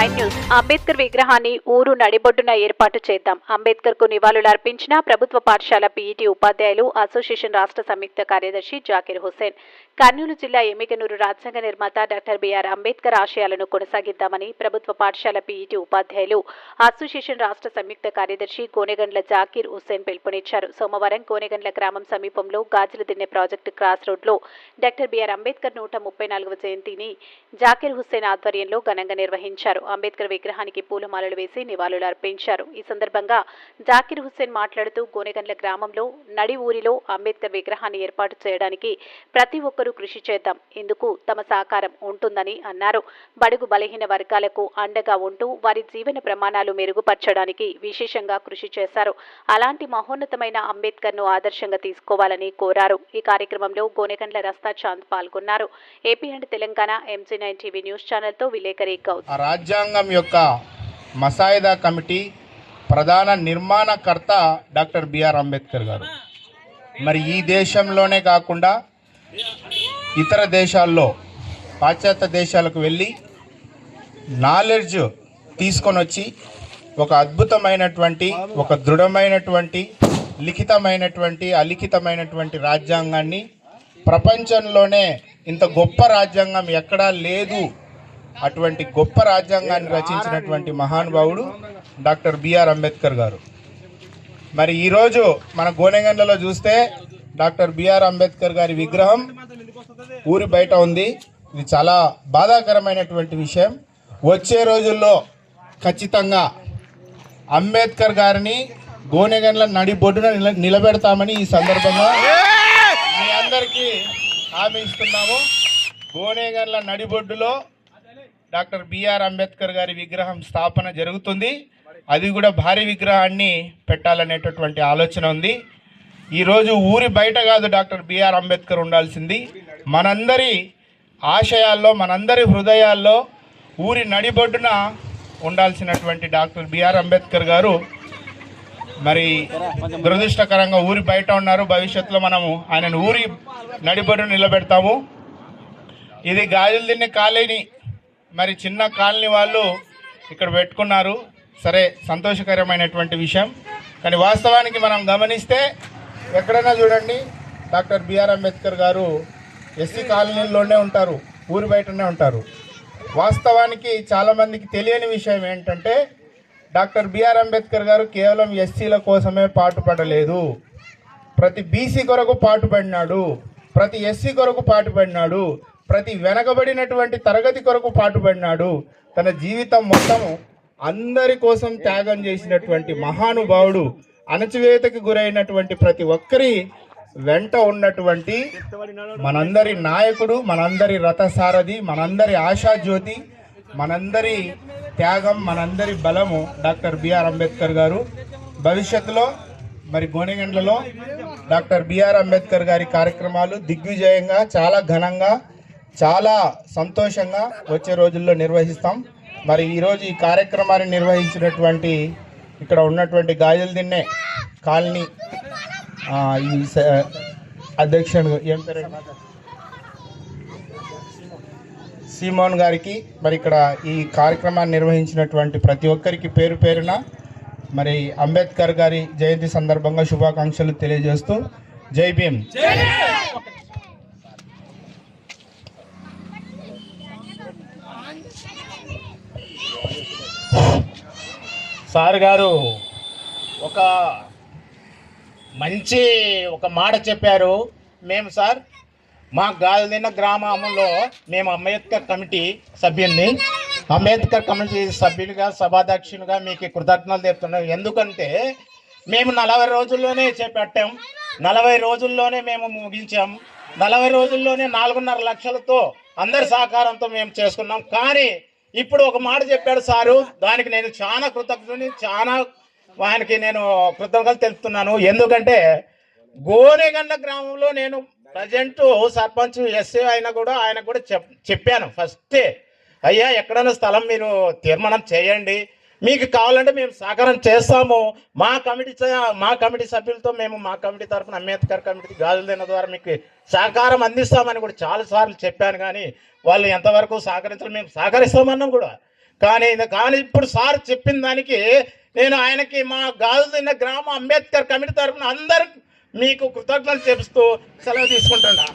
Nine news Ambedkar విగ్రహాన్ని ఊరు నడిబొడ్డున ఏర్పాటు చేద్దాం. అంబేద్కర్కు నివాళులు అర్పించిన ప్రభుత్వ పాఠశాల పీఈటీ ఉపాధ్యాయులు అసోసియేషన్ రాష్ట్ర సంయుక్త కార్యదర్శి జాకిర్ హుసేన్ కర్నూలు జిల్లా ఎమ్మిగనూరు రాజ్యాంగ నిర్మాత డాక్టర్ బిఆర్ అంబేద్కర్ ఆశయాలను కొనసాగిద్దామని ప్రభుత్వ పాఠశాల పీఈటీ ఉపాధ్యాయులు అసోసియేషన్ రాష్ట్ర సంయుక్త కార్యదర్శి కోనెగండ్ల జాకీర్ హుసేన్ పిలుపునిచ్చారు. సోమవారం కోనెగండ్ల గ్రామం సమీపంలో గాజుల దిన్నె ప్రాజెక్టు క్రాస్ రోడ్లో డాక్టర్ బిఆర్ అంబేద్కర్ నూట ముప్పై నాలుగవ జయంతిని జాకిర్ హుస్సేన్ ఆధ్వర్యంలో ఘనంగా నిర్వహించారు. అంబేద్కర్ విగ్రహానికి పూలమాలలు వేసి నివాళులు అర్పించారు. ఈ సందర్భంగా జాకిర్ హుస్సేన్ మాట్లాడుతూ గోనెగండ్ల గ్రామంలో నడి ఊరిలో అంబేద్కర్ విగ్రహాన్ని ఏర్పాటు చేయడానికి ప్రతి ఒక్కరూ కృషి చేద్దాం. ఇందుకు తమ సహకారం ఉంటుందని అన్నారు. బడుగు బలహీన వర్గాలకు అండగా ఉంటూ వారి జీవన ప్రమాణాలు మెరుగుపరచడానికి విశేషంగా కృషి చేశారు. అలాంటి మహోన్నతమైన అంబేద్కర్ను ఆదర్శంగా తీసుకోవాలని కోరారు. ఈ కార్యక్రమంలో గోనెగండ్ల రస్తా చాంద్ పాల్గొన్నారు. AP and Telangana MG nine TV news ఛానల్తో విలేకరి గౌతమ్. రాజ్యాంగం యొక్క మసాయిదా కమిటీ ప్రధాన నిర్మాణకర్త డాక్టర్ బిఆర్ అంబేద్కర్ గారు. మరి ఈ దేశంలోనే కాకుండా ఇతర దేశాల్లో పాశ్చాత్య దేశాలకు వెళ్ళి నాలెడ్జ్ తీసుకొని వచ్చి ఒక అద్భుతమైనటువంటి ఒక దృఢమైనటువంటి లిఖితమైనటువంటి అలిఖితమైనటువంటి రాజ్యాంగాన్ని ప్రపంచంలోనే ఇంత గొప్ప రాజ్యాంగం ఎక్కడా లేదు అటువంటి గొప్ప రాజ్యాంగాన్ని రచించినటువంటి మహానుభావుడు డాక్టర్ బిఆర్ అంబేద్కర్ గారు. మరి ఈరోజు మన గోనెగండ్లలో చూస్తే డాక్టర్ బిఆర్ అంబేద్కర్ గారి విగ్రహం ఊరి బయట ఉంది. ఇది చాలా బాధాకరమైనటువంటి విషయం. వచ్చే రోజుల్లో ఖచ్చితంగా అంబేద్కర్ గారిని గోనెగండ్ల నడిబొడ్డున నిల నిలబెడతామని ఈ సందర్భంగా మీ అందరికీ హామీ ఇస్తున్నాము. గోనెగండ్ల నడిబొడ్డులో డాక్టర్ బిఆర్ అంబేద్కర్ గారి విగ్రహం స్థాపన జరుగుతుంది. అది కూడా భారీ విగ్రహాన్ని పెట్టాలనేటటువంటి ఆలోచన ఉంది. ఈరోజు ఊరి బయట కాదు డాక్టర్ బిఆర్ అంబేద్కర్ ఉండాల్సింది. మనందరి ఆశయాల్లో మనందరి హృదయాల్లో ఊరి నడిబొడ్డున ఉండాల్సినటువంటి డాక్టర్ బిఆర్ అంబేద్కర్ గారు మరి దురదృష్టకరంగా ఊరి బయట ఉన్నారు. భవిష్యత్తులో మనము ఆయనను ఊరి నడిబొడ్డున నిలబెడతాము. ఇది గాజులు తిన్న కాలేని మరి చిన్న కాలనీ వాళ్ళు ఇక్కడ పెట్టుకున్నారు. సరే సంతోషకరమైనటువంటి విషయం. కానీ వాస్తవానికి మనం గమనిస్తే ఎక్కడైనా చూడండి డాక్టర్ బిఆర్ అంబేద్కర్ గారు ఎస్సీ కాలనీల్లోనే ఉంటారు ఊరి బయటనే ఉంటారు. వాస్తవానికి చాలామందికి తెలియని విషయం ఏంటంటే డాక్టర్ బిఆర్ అంబేద్కర్ గారు కేవలం ఎస్సీల కోసమే పాటుపడలేదు. ప్రతి బీసీ కొరకు పాటుపడినాడు ప్రతి ఎస్సీ కొరకు పాటుపడినాడు. ప్రతి వెనకబడినటువంటి తరగతి కొరకు పాటుపడినాడు. తన జీవితం మొత్తము అందరి కోసం త్యాగం చేసినటువంటి మహానుభావుడు అణచివేతకి గురైనటువంటి ప్రతి ఒక్కరి వెంట ఉన్నటువంటి మనందరి నాయకుడు మనందరి రథసారథి మనందరి ఆశాజ్యోతి మనందరి త్యాగం మనందరి బలము డాక్టర్ బిఆర్ అంబేద్కర్ గారు. భవిష్యత్తులో మరి గోనెగండ్లలో డాక్టర్ బిఆర్ అంబేద్కర్ గారి కార్యక్రమాలు దిగ్విజయంగా చాలా ఘనంగా చాలా సంతోషంగా వచ్చే రోజుల్లో నిర్వహిస్తాం. మరి ఈరోజు ఈ కార్యక్రమాన్ని నిర్వహించినటువంటి ఇక్కడ ఉన్నటువంటి గాజులు తిన్నే కాలనీ ఈ అధ్యక్షుడు ఏం పేరండి సీమోన్ గారికి మరి ఇక్కడ ఈ కార్యక్రమాన్ని నిర్వహించినటువంటి ప్రతి ఒక్కరికి పేరు పేరున మరి అంబేద్కర్ గారి జయంతి సందర్భంగా శుభాకాంక్షలు తెలియజేస్తూ జై భీమ్! సార్ గారు ఒక మంచి ఒక మాట చెప్పారు. మేము సార్ మా గాలిదిన గ్రామంలో మేము అంబేద్కర్ కమిటీ సభ్యుల్ని అంబేద్కర్ కమిటీ సభ్యులుగా సభాధ్యక్షునిగా మీకు కృతజ్ఞతలు చెప్తున్నాం ఎందుకంటే మేము నలభై రోజుల్లోనే చేపట్టాం. నలభై రోజుల్లోనే మేము ముగించాం. నలభై రోజుల్లోనే నాలుగున్నర లక్షలతో అందరి సహకారంతో మేము చేసుకున్నాం. కానీ ఇప్పుడు ఒక మాట చెప్పాడు సారు దానికి నేను చాలా కృతజ్ఞని చాలా ఆయనకి నేను కృతజ్ఞతలు తెలుపుతున్నాను. ఎందుకంటే గోనెగండ్ల గ్రామంలో నేను ప్రజెంట్ సర్పంచ్ ఎస్ఏ అయినా కూడా ఆయన కూడా చెప్ చెప్పాను. ఫస్టే అయ్యా ఎక్కడైనా స్థలం మీరు తీర్మానం చేయండి. మీకు కావాలంటే మేము సహకారం చేస్తాము. మా కమిటీ మా కమిటీ సభ్యులతో మేము మా కమిటీ తరఫున అంబేద్కర్ కమిటీ గాజుల ద్వారా మీకు సహకారం అందిస్తామని కూడా చాలా సార్లు చెప్పాను. కానీ వాళ్ళు ఎంతవరకు సహకరించాలి మేము సహకరిస్తామన్నాం కూడా. కానీ కానీ ఇప్పుడు సార్ చెప్పిన దానికి నేను ఆయనకి మా గాజుదిన్న గ్రామ అంబేద్కర్ కమిటీ తరఫున అందరు మీకు కృతజ్ఞతలు చెప్తూ సెలవు తీసుకుంటున్నా.